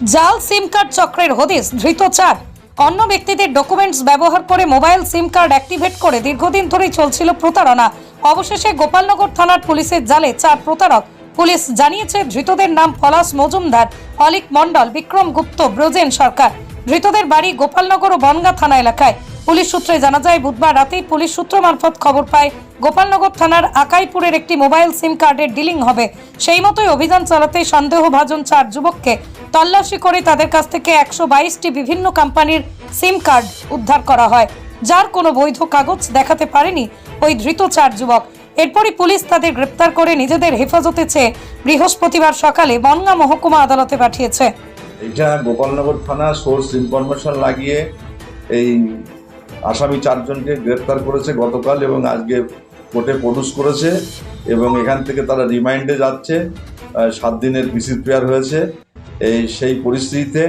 জাল সিম কার্ড চক্রের হদিস ধৃত চার। অন্য ব্যক্তিদের ডকুমেন্টস ব্যবহার করে মোবাইল সিম কার্ড অ্যাক্টিভেট করে দীর্ঘদিন ধরেই চলছিল প্রতারণা। অবশেষে গোপালনগর থানার পুলিশের জালে চার প্রতারক। পুলিশ জানিয়েছে, ধৃতদের নাম পলাশ মজুমদার, অলিক মণ্ডল, বিক্রম গুপ্ত, ব্রজেন সরকার। ধৃতদের বাড়ি গোপালনগর ও বনগা থানা এলাকায়। পুলিশ সূত্রে জানা যায়, বুধবার রাতেই পুলিশ সূত্র মারফত খবর পায় গোপালনগর থানার আকাইপুরের একটি মোবাইল সিম কার্ডের ডিলিং হবে। সেই মতোই অভিযান চালাতে সন্দেহভাজন চার যুবককে তল্লাশি করে তাদের কাছ থেকে একশো বাইশটি বিভিন্ন কোম্পানির সিম কার্ড উদ্ধার করা হয়। যার কোনো বৈধ কাগজ দেখাতে পারেনি ওই ধৃত চার যুবক। এরপরই পুলিশ তাদের গ্রেপ্তার করে নিজেদের হেফাজতে চেয়ে বৃহস্পতিবার সকালে বনগাঁ মহকুমা আদালতে পাঠিয়েছে। এটা গোপালনগর থানা সোর্স ইনফরমেশন লাগিয়ে এই আসামি চারজনকে গ্রেপ্তার করেছে গতকাল এবং আজকে কোর্টে প্রডিউস করেছে এবং এখান থেকে তারা রিমাইন্ডে যাচ্ছে সাত দিনের ভিসিট পেয়ার হয়েছে। এই সেই পরিস্থিতিতে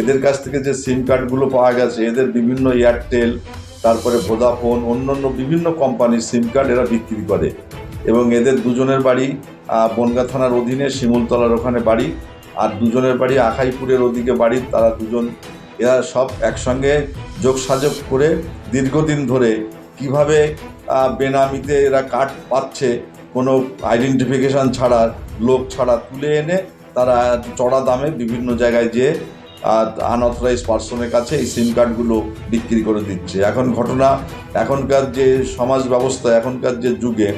এদের কাছ থেকে যে সিম কার্ডগুলো পাওয়া গেছে, এদের বিভিন্ন এয়ারটেল, তারপরে ভোদাফোন অন্যান্য বিভিন্ন কোম্পানির সিম কার্ড এরা বিক্রি করে। এবং এদের দুজনের বাড়ি বনগাঁ থানার অধীনে শিমুলতলার ওখানে বাড়ি, আর দুজনের বাড়ি আখাইপুরের ওদিকে বাড়ি, তারা দুজন, এরা সব একসঙ্গে যোগসাযোগ করে দীর্ঘদিন ধরে কীভাবে বেনামিতে এরা কার্ড পাচ্ছে, কোনো আইডেন্টিফিকেশান ছাড়া, লোক ছাড়া তুলে এনে তারা চড়া দামে বিভিন্ন জায়গায় যেয়ে আনঅথরাইজ পার্সনের কাছে এই সিম কার্ডগুলো বিক্রি করে দিচ্ছে। এখন ঘটনা, এখনকার যে সমাজ ব্যবস্থা, এখনকার যে যুগে,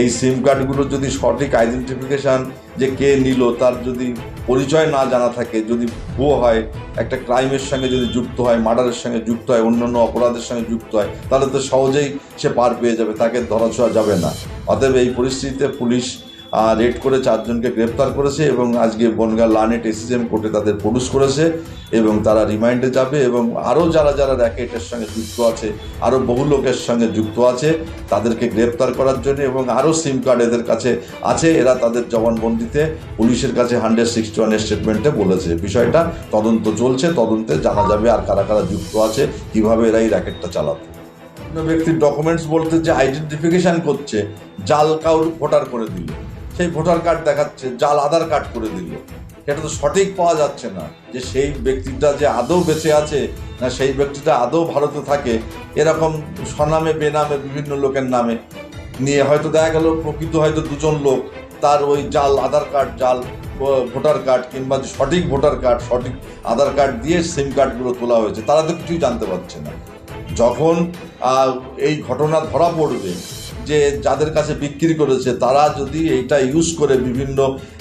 এই সিম কার্ডগুলো যদি সঠিক আইডেন্টিফিকেশান যে কে নিল, তার যদি পরিচয় না জানা থাকে, যদি ভুয়ো হয়, একটা ক্রাইমের সঙ্গে যদি যুক্ত হয় মার্ডারের সঙ্গে যুক্ত হয়, অন্যান্য অপরাধের সঙ্গে যুক্ত হয়, তাহলে তো সহজেই সে পার পেয়ে যাবে, তাকে ধরাছোঁয়া যাবে না। অতএব এই পরিস্থিতিতে পুলিশ রেড করে চারজনকে গ্রেপ্তার করেছে এবং আজকে বনগাঁ লানেট এসিএম কোর্টে তাদের প্রডিউস করেছে এবং তারা রিমাইন্ডে যাবে এবং আরও যারা যারা র্যাকেটের সঙ্গে যুক্ত আছে, আরও বহু লোকের সঙ্গে যুক্ত আছে, তাদেরকে গ্রেপ্তার করার জন্য এবং আরও সিম কার্ড এদের কাছে আছে। এরা তাদের জবানবন্দিতে পুলিশের কাছে হান্ড্রেড সিক্সটি ওয়ানের স্টেটমেন্টে বলেছে। বিষয়টা তদন্ত চলছে, তদন্তে জানা যাবে আর কারা কারা যুক্ত আছে, কীভাবে এরা এই র্যাকেটটা চালাতো ব্যক্তির ডকুমেন্টস বলতে যে আইডেন্টিফিকেশন করছে, জাল কাউর ভোটার করে দিল। সেই ভোটার কার্ড দেখাচ্ছে, জাল, আধার কার্ড করে দিল। সেটা তো সঠিক পাওয়া যাচ্ছে না যে সেই ব্যক্তিটা যে আদৌ বেঁচে আছে না সেই ব্যক্তিটা আদৌ ভারতে থাকে, এরকম স্বনামে, বেনামে, বিভিন্ন লোকের নামে। নিয়ে হয়তো দেখা গেল, প্রকৃত হয়তো দুজন লোক তার ওই জাল, আধার কার্ড, জাল ভোটার কার্ড কিংবা সঠিক ভোটার কার্ড, সঠিক আধার কার্ড দিয়ে সিম কার্ডগুলো তোলা হয়েছে, তারা তো কিছুই জানতে পারছে না। যখন এই ঘটনা ধরা পড়বে যে যাদের কাছে বিক্রি করেছে, তারা যদি এইটা ইউজ করে বিভিন্ন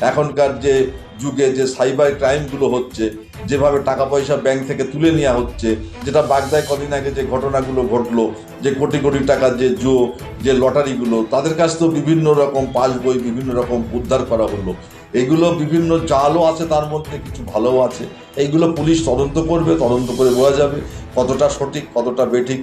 এখনকার যে যুগে যে সাইবার ক্রাইমগুলো হচ্ছে, যেভাবে টাকা পয়সা ব্যাংক থেকে তুলে নেওয়া হচ্ছে, যেটা বাগদায় কদিন আগে যে ঘটনাগুলো ঘটলো, যে কোটি কোটি টাকার যে জো, যে লটারিগুলো তাদের কাছ তো বিভিন্ন রকম পাস বই, বিভিন্ন রকম উদ্ধার করা হলো। এগুলো বিভিন্ন জালও আছে তার মধ্যে, কিছু ভালোও আছে। এইগুলো পুলিশ তদন্ত করবে, তদন্ত করে বোঝা যাবে কতটা সঠিক, কতটা বেঠিক।